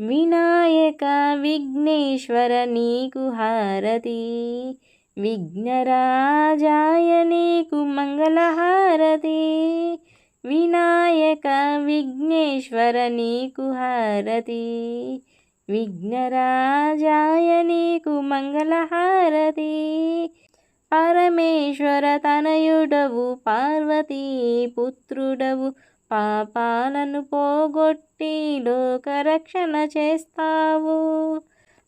వినాయక విఘ్నేశ్వర నీకు హారతి. విఘ్నరాజాయ నీకు మంగళహారతి. వినాయక విఘ్నేశ్వర నీకు హారతి. విఘ్నరాజాయ నీకు మంగళహారతి. పరమేశ్వర తనయుడవు పార్వతీ పుత్రుడవు పాపాలను పోగొట్టి లోకరక్షణ చేస్తావు.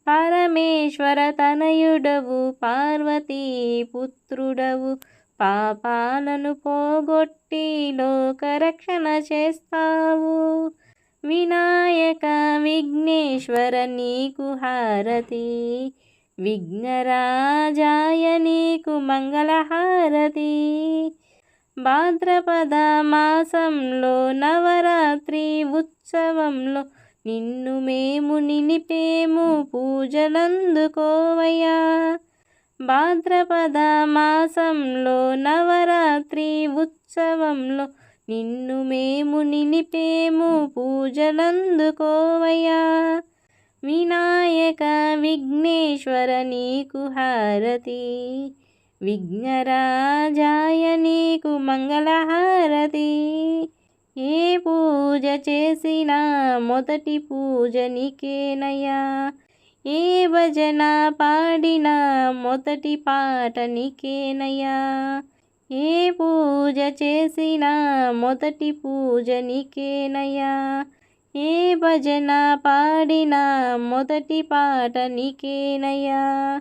పరమేశ్వర తనయుడవు పార్వతీ పుత్రుడవు. పాపాలను పోగొట్టి లోకరక్షణ చేస్తావు. వినాయక విఘ్నేశ్వర నీకు హారతి. విఘ్నరాజాయ నీకు మంగళహారతి. భాద్రపద మాసంలో నవరాత్రి ఉత్సవంలో నిన్ను మేము నిలిపేము పూజలందుకోవయ్యా. భాద్రపద మాసంలో నవరాత్రి ఉత్సవంలో నిన్ను మేము నిలిపేము పూజలందుకోవయ్యా. వినాయక విఘ్నేశ్వర నీకు హారతి. విఘ్నరాజాయ నీకు మంగళహారతి. ఏ పూజ చేసినా మొదటి పూజ నీకేనయ్యా. ఏ భజన పాడినా మొదటి పాట నీకేనయ్యా. ఏ పూజ చేసినా మొదటి పూజ నీకేనయ్యా. ఏ భజన పాడినా మొదటి పాట నీకేనయ్యా.